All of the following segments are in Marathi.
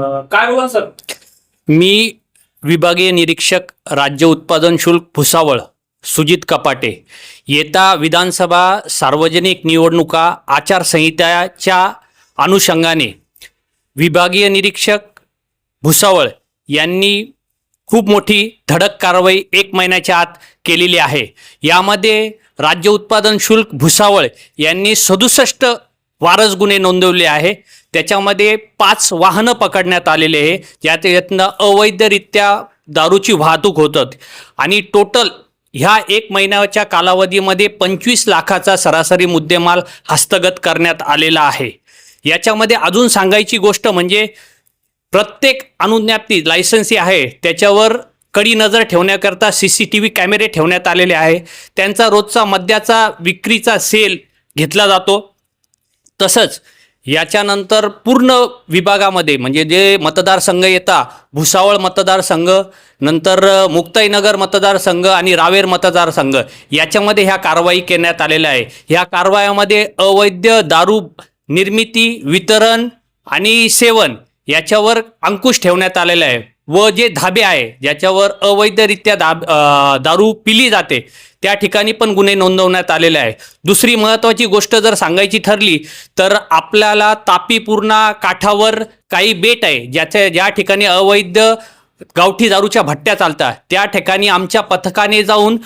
काय बोला सर? मी विभागीय निरीक्षक राज्य उत्पादन शुल्क भुसावळ सुजित कपाटे. येता विधानसभा सार्वजनिक निवडणुका आचारसंहिताच्या अनुषंगाने विभागीय निरीक्षक भुसावळ यांनी खूप मोठी धडक कारवाई एक महिन्याच्या आत केलेली आहे. यामध्ये राज्य उत्पादन शुल्क भुसावळ यांनी सदुसष्ट वारस गुन्हे नोंदवले आहे. त्याच्यामध्ये पाच वाहनं पकडण्यात आलेले आहे. ज्यात यातनं अवैधरित्या दारूची वाहतूक होतात. आणि टोटल ह्या एक महिन्याच्या कालावधीमध्ये पंचवीस लाखाचा सरासरी मुद्देमाल हस्तगत करण्यात आलेला आहे. याच्यामध्ये अजून सांगायची गोष्ट म्हणजे प्रत्येक अनुज्ञाप्ती लायसन्सी आहे. त्याच्यावर कडी नजर ठेवण्याकरता सी सी टी व्ही कॅमेरे ठेवण्यात आलेले आहे. त्यांचा रोजचा मद्याचा विक्रीचा सेल घेतला जातो. तसंच याच्यानंतर पूर्ण विभागामध्ये म्हणजे जे मतदारसंघ येता भुसावळ मतदारसंघ नंतर मुक्ताईनगर मतदारसंघ आणि रावेर मतदारसंघ याच्यामध्ये ह्या कारवाई करण्यात आलेल्या आहे. ह्या कारवायामध्ये अवैध दारू निर्मिती वितरण आणि सेवन याच्यावर अंकुश ठेवण्यात आलेला आहे. व जे धाबे आहे ज्याच्यावर अवैधरित्या दाब दारू पिली जाते त्या ठिकाणी पण गुन्हे नोंदवण्यात आलेले आहे. दुसरी महत्त्वाची गोष्ट जर सांगायची ठरली तर आपल्याला तापी पूर्णा काठावर काही बेट आहे ज्याच्या ज्या ठिकाणी अवैध गावठी दारूच्या भट्ट्या चालतात त्या ठिकाणी आमच्या पथकाने जाऊन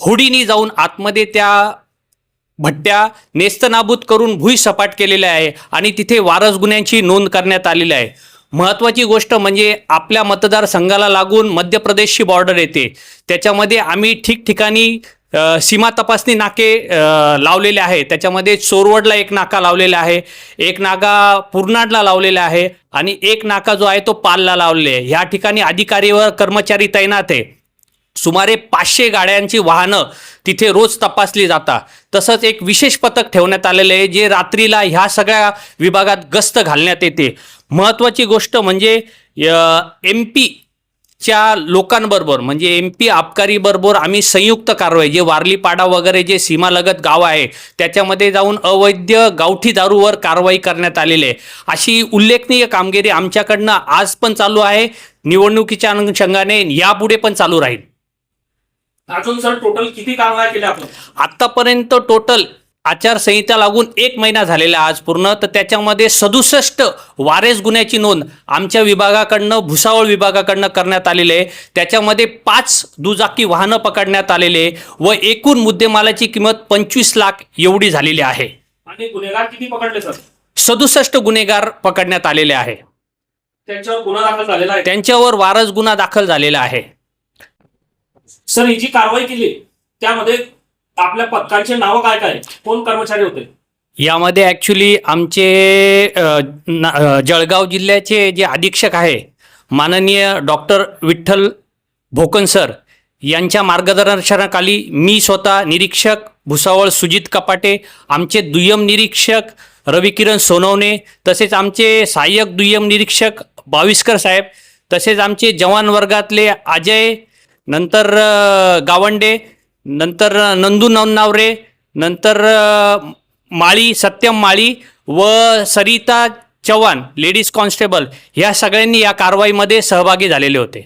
होडीने जाऊन आतमध्ये त्या भट्ट्या नेस्तनाबूत करून भुईसपाट केलेल्या आहे आणि तिथे वारस गुन्ह्यांची नोंद करण्यात आलेली आहे. महत्त्वाची गोष्ट म्हणजे आपल्या मतदारसंघाला लागून मध्य प्रदेशची बॉर्डर येते. त्याच्यामध्ये आम्ही ठिकठिकाणी सीमा तपासणी नाके लावलेले आहे. त्याच्यामध्ये चोरवडला एक नाका लावलेला आहे. एक नाका पूर्णाडला लावलेला आहे आणि एक नाका जो आहे तो पालला लावलेला आहे. ह्या ठिकाणी अधिकारी व कर्मचारी तैनात आहे. सुमारे पाचशे गाड्यांची वाहनं तिथे रोज तपासली जातात तसंच एक विशेष पथक ठेवण्यात आलेलं आहे जे रात्रीला ह्या सगळ्या विभागात गस्त घालण्यात येते. महत्त्वाची गोष्ट म्हणजे एम पीच्या लोकांबरोबर म्हणजे एम पी आबकारीबरोबर आम्ही संयुक्त कारवाई जे वारलीपाडा वगैरे जे सीमालगत गाव आहे त्याच्यामध्ये जाऊन अवैध गावठी दारूवर कारवाई करण्यात आलेली आहे. अशी उल्लेखनीय कामगिरी आमच्याकडनं आज पण चालू आहे. निवडणुकीच्या अनुषंगाने यापुढे पण चालू राहील. अजून सर टोटल किती कारवाया केल्या आपण? आत्तापर्यंत टोटल आचारसंहिता लागून एक महिना झालेला आज पूर्ण तर त्याच्यामध्ये सदुसष्ट वारेस गुन्ह्याची नोंद आमच्या विभागाकडनं भुसावळ विभागाकडनं करण्यात आलेली आहे. त्याच्यामध्ये पाच दुचाकी वाहनं पकडण्यात आलेले व एकूण मुद्देमालाची किंमत पंचवीस लाख एवढी झालेली आहे. आणि गुन्हेगार किती पकडले सर? सदुसष्ट गुन्हेगार पकडण्यात आलेले आहे. त्यांच्यावर गुन्हा दाखल झालेला आहे. त्यांच्यावर वारस गुन्हा दाखल झालेला आहे. सर ही जी कारवाई केली त्यामध्ये आपल्या पथकांचे नावं काय काय? कोण कर्मचारी होते? यामध्ये ॲक्च्युली आमचे ना- जळगाव जिल्ह्याचे जे अधीक्षक आहे माननीय डॉक्टर विठ्ठल भोकन सर यांच्या मार्गदर्शनाखाली मी स्वतः निरीक्षक भुसावळ सुजित कपाटे आमचे दुय्यम निरीक्षक रविकिरण सोनवणे तसेच आमचे सहाय्यक दुय्यम निरीक्षक बाविस्कर साहेब तसेच आमचे जवान वर्गातले अजय नंतर अ, गावंडे नंतर नंदू नवनावरे नंतर माळी सत्यम माळी व सरिता चव्हाण लेडीज कॉन्स्टेबल ह्या सगळ्यांनी या कारवाईमध्ये सहभागी झालेले होते.